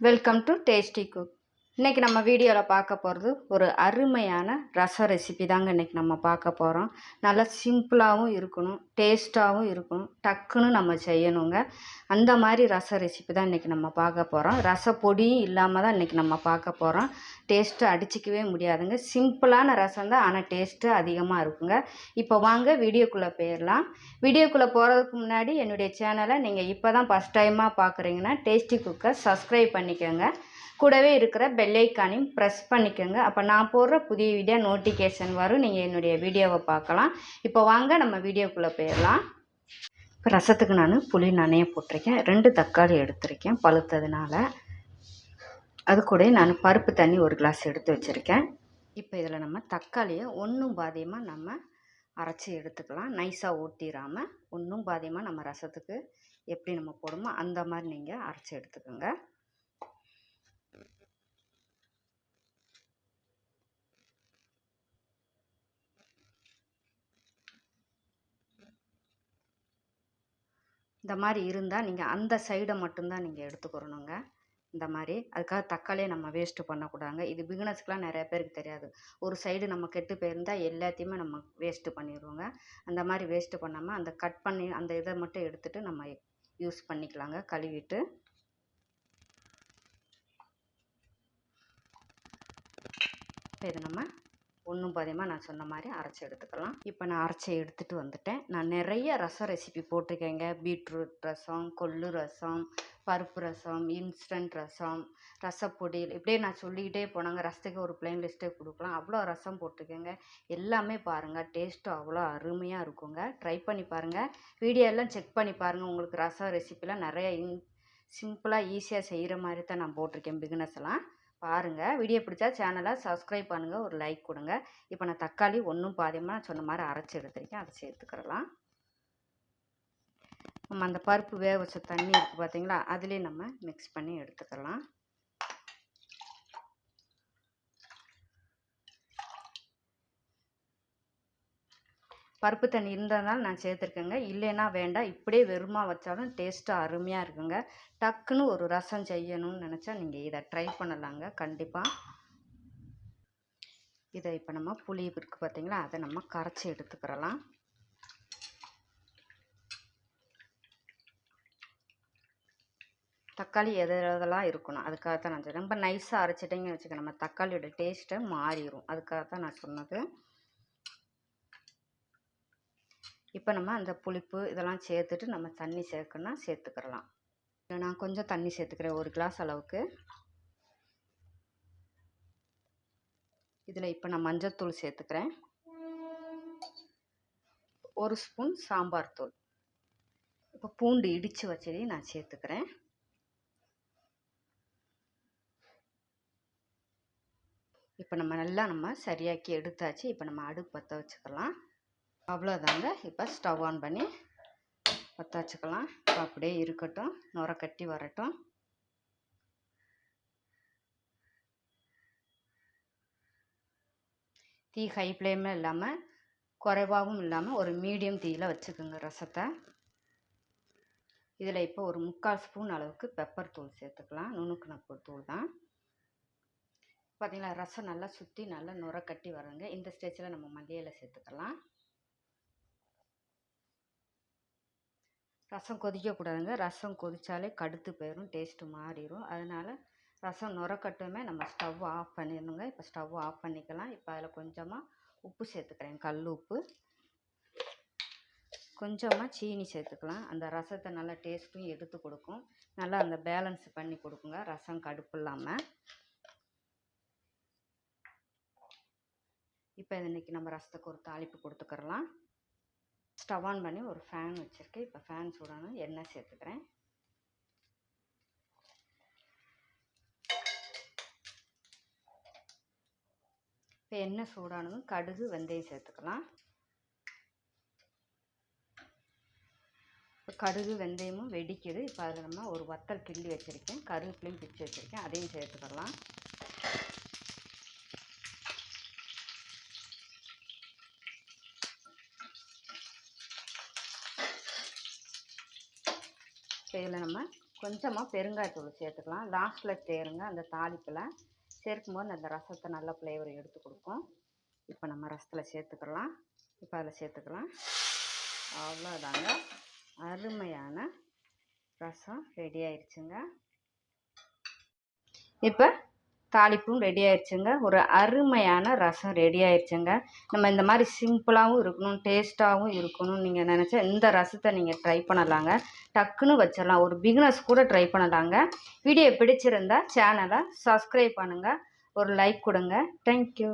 Welcome to Tasty Cook. இன்றைக்கி நம்ம வீடியோவில் பார்க்க போகிறது ஒரு அருமையான ரச ரெசிபி தாங்க இன்றைக்கி நம்ம பார்க்க போகிறோம் நல்லா சிம்பிளாகவும் இருக்கணும் டேஸ்ட்டாகவும் இருக்கணும் டக்குன்னு நம்ம செய்யணுங்க. அந்த மாதிரி ரச ரெசிபி தான் இன்றைக்கி நம்ம பார்க்க போகிறோம் ரச பொடியும் இல்லாமல் தான் இன்றைக்கி நம்ம பார்க்க போகிறோம் டேஸ்ட்டு அடிச்சிக்கவே முடியாதுங்க. சிம்பிளான ரசம் தான் ஆனால் டேஸ்ட்டு அதிகமாக இருக்குங்க. இப்போ வாங்க வீடியோக்குள்ளே போயிடலாம் வீடியோக்குள்ளே போகிறதுக்கு முன்னாடி என்னுடைய சேனலை நீங்கள் இப்போ தான் ஃபஸ்ட் டைமாக பார்க்குறீங்கன்னா டேஸ்டி குக்கை சப்ஸ்கிரைப் பண்ணிக்கோங்க. கூடவே இருக்கிற பெல்லைக்கானையும் ப்ரெஸ் பண்ணிக்கோங்க. அப்போ நான் போடுற புதிய வீடியோ நோட்டிஃபிகேஷன் வரும். நீங்கள் என்னுடைய வீடியோவை பார்க்கலாம். இப்போ வாங்க நம்ம வீடியோக்குள்ளே போயிடலாம். இப்போ ரசத்துக்கு நான் புளி நனைய போட்டிருக்கேன். ரெண்டு தக்காளி எடுத்திருக்கேன் பழுத்ததுனால. அது கூட நான் பருப்பு தண்ணி ஒரு கிளாஸ் எடுத்து வச்சுருக்கேன். இப்போ இதில் நம்ம தக்காளியை ஒன்றும் பாதியமாக நம்ம அரைச்சி எடுத்துக்கலாம். நைஸாக ஊட்டிடாமல் ஒன்றும் பாதியமாக நம்ம ரசத்துக்கு எப்படி நம்ம போடுமோ அந்த மாதிரி நீங்கள் அரைச்சி எடுத்துக்கோங்க. இந்த மாதிரி இருந்தால் நீங்கள் அந்த சைடை மட்டும்தான் நீங்கள் எடுத்துக்கிறணுங்க இந்த மாதிரி அதுக்காக தக்காளியை நம்ம வேஸ்ட்டு பண்ணக்கூடாதுங்க. இது பிகினர்ஸ்க்கெலாம் நிறைய பேருக்கு தெரியாது. ஒரு சைடு நம்ம கெட்டு போயிருந்தால் எல்லாத்தையுமே நம்ம வேஸ்ட்டு பண்ணிடுவோங்க அந்த மாதிரி வேஸ்ட்டு பண்ணாமல் அந்த கட் பண்ணி அந்த இதை மட்டும் எடுத்துகிட்டு நம்ம யூஸ் பண்ணிக்கலாங்க. கழுவிட்டு. இப்போ இதை நம்ம ஒன்றும் பாதியமாக நான் சொன்ன மாதிரி அரைச்சி எடுத்துக்கலாம். இப்போ நான் அரைச்சி எடுத்துகிட்டு வந்துட்டேன். நான் நிறைய ரசம் ரெசிபி போட்டிருக்கேங்க. பீட்ரூட் ரசம் கொள்ளு ரசம் பருப்பு ரசம் இன்ஸ்டன்ட் ரசம் ரசப்பொடி இப்படியே நான் சொல்லிக்கிட்டே போனாங்க. ரசத்துக்கு ஒரு பிளைன் லிஸ்ட்டே கொடுக்கலாம். அவ்வளோ ரசம் போட்டிருக்கேங்க. எல்லாமே பாருங்கள் டேஸ்ட்டும் அவ்வளோ அருமையாக இருக்குங்க. ட்ரை பண்ணி பாருங்கள் வீடியோ எல்லாம் செக் பண்ணி பாருங்கள் உங்களுக்கு ரசம் ரெசிபிலாம் நிறைய இன் சிம்பிளாக ஈஸியாக செய்கிற மாதிரி தான் நான் போட்டிருக்கேன். பிகினர்ஸ் எல்லாம். பாருங்கள் வீடியோ பிடிச்சா சேனலை சப்ஸ்கிரைப் பண்ணுங்கள் ஒரு லைக் கொடுங்க. இப்போ நான் தக்காளி ஒன்றும் பாதியமாக நான் சொன்ன மாதிரி அரைச்சி எடுத்திருக்கேன். அதை சேர்த்துக்கிறலாம். நம்ம அந்த பருப்பு வேக வச்ச தண்ணி இருக்குது பார்த்தீங்களா? அதுலேயே நம்ம மிக்ஸ் பண்ணி எடுத்துக்கலாம். பருப்பு தண்ணி இருந்ததுனால நான் சேர்த்துருக்கேங்க. இல்லைன்னா வேண்டாம். இப்படியே வெறுமா வச்சாலும் டேஸ்ட்டு அருமையாக இருக்குங்க. டக்குன்னு ஒரு ரசம் செய்யணும்னு நினச்சா நீங்கள் இதை ட்ரை பண்ணலாங்க. கண்டிப்பாக இதை இப்போ நம்ம புளி இருக்குது பார்த்திங்களா அதை நம்ம கரைச்சி எடுத்துக்கிறலாம். தக்காளி எது எதெல்லாம் இருக்கணும் அதுக்காக தான் நான் சொல்கிறேன் ரொம்ப நைஸாக அரைச்சிட்டிங்கன்னு வச்சுக்க நம்ம தக்காளியோட டேஸ்ட்டை மாறிடும் அதுக்காக தான் நான் சொன்னது. இப்போ நம்ம அந்த புளிப்பு இதெல்லாம் சேர்த்துட்டு நம்ம தண்ணி சேர்க்கணும்னா சேர்த்துக்கிறலாம். நான் கொஞ்சம் தண்ணி சேர்த்துக்கிறேன் ஒரு கிளாஸ் அளவுக்கு. இதில் இப்போ நான் மஞ்சத்தூள் சேர்த்துக்கிறேன். ஒரு ஸ்பூன் சாம்பார் தூள். இப்போ பூண்டு இடித்து வச்சதையும் நான் சேர்த்துக்கிறேன். இப்போ நம்ம நல்லா நம்ம சரியாக்கி எடுத்தாச்சு. இப்போ நம்ம அடுப்பு பற்ற வச்சுக்கலாம் அவ்வளோதாங்க. இப்போ ஸ்டவ் ஆன் பண்ணி பற்ற வச்சுக்கலாம் இப்போ அப்படியே இருக்கட்டும். நுர கட்டி வரட்டும். தீ ஹை ஃப்ளேமில் இல்லாமல் குறைவாகவும் இல்லாமல் ஒரு மீடியம் தீயில் வச்சுக்கோங்க ரசத்தை. இதில் இப்போ ஒரு முக்கால் ஸ்பூன் அளவுக்கு பெப்பர் தூள் சேர்த்துக்கலாம். நுணுக்குனப்பு தூள் தான். பார்த்திங்களா? ரசம் நல்லா சுற்றி நல்லா நுர கட்டி வருங்க. இந்த ஸ்டேஜில் நம்ம மல்லியில் சேர்த்துக்கலாம். ரசம் கொதிக்கக்கூடாதுங்க. ரசம் கொதித்தாலே கடுத்து போயிடும் டேஸ்ட்டு மாறிடும் அதனால் ரசம் நுரக்கட்டுமே நம்ம ஸ்டவ் ஆஃப் பண்ணிடணுங்க. இப்போ ஸ்டவ் ஆஃப் பண்ணிக்கலாம். இப்போ அதில் கொஞ்சமாக உப்பு சேர்த்துக்கிறேன். கல் உப்பு. கொஞ்சமாக சீனி சேர்த்துக்கலாம். அந்த ரசத்தை நல்லா டேஸ்ட்டும் எடுத்து கொடுக்கும். நல்லா அந்த பேலன்ஸ் பண்ணி கொடுக்குங்க. ரசம் கடுப்பு இல்லாமல் இப்போ இன்றைக்கி நம்ம ரசத்துக்கு ஒரு தாளிப்பு கொடுத்துக்கிறலாம். ஸ்டவ் ஆன் பண்ணி ஒரு ஃபேன் வச்சுருக்கேன். இப்போ ஃபேன் சூடான எண்ணெய் சேர்த்துக்கிறேன். இப்போ எண்ணெய் சூடானதும் கடுகு வெந்தயம் சேர்த்துக்கலாம். இப்போ கடுகு வெந்தயமும் வெடிக்குது. இப்போ அதில் நம்ம ஒரு வத்தல் கிள்ளி வச்சுருக்கேன். கருவேப்பிலையும் பிச்சு வச்சுருக்கேன். அதையும் சேர்த்துக்கலாம். இப்போ இதில் நம்ம கொஞ்சமாக பெருங்காயத்தூள் சேர்த்துக்கலாம். லாஸ்ட்டில் தேருங்க அந்த தாளிப்பில். சேர்க்கும்போது அந்த ரசத்தை நல்ல ஃப்ளேவர் எடுத்து கொடுக்கும். இப்போ நம்ம ரசத்தில் சேர்த்துக்கலாம். இப்போ அதில் சேர்த்துக்கலாம். அவ்வளோதாங்க. அருமையான ரசம் ரெடி ஆயிடுச்சுங்க இப்போ தாளிப்பும் ரெடி ஆயிடுச்சுங்க ஒரு அருமையான ரசம் ரெடி ஆயிடுச்சுங்க நம்ம இந்த மாதிரி சிம்பிளாகவும் இருக்கணும் டேஸ்ட்டாகவும் இருக்கணும் நீங்கள் நினச்சா இந்த ரசத்தை நீங்கள் ட்ரை பண்ணலாங்க. டக்குன்னு வச்சிடலாம். ஒரு பிகினர்ஸ் கூட ட்ரை பண்ணலாங்க. வீடியோ பிடிச்சிருந்தா சேனலை சப்ஸ்கிரைப் பண்ணுங்கள் ஒரு லைக் கொடுங்க. தேங்க்யூ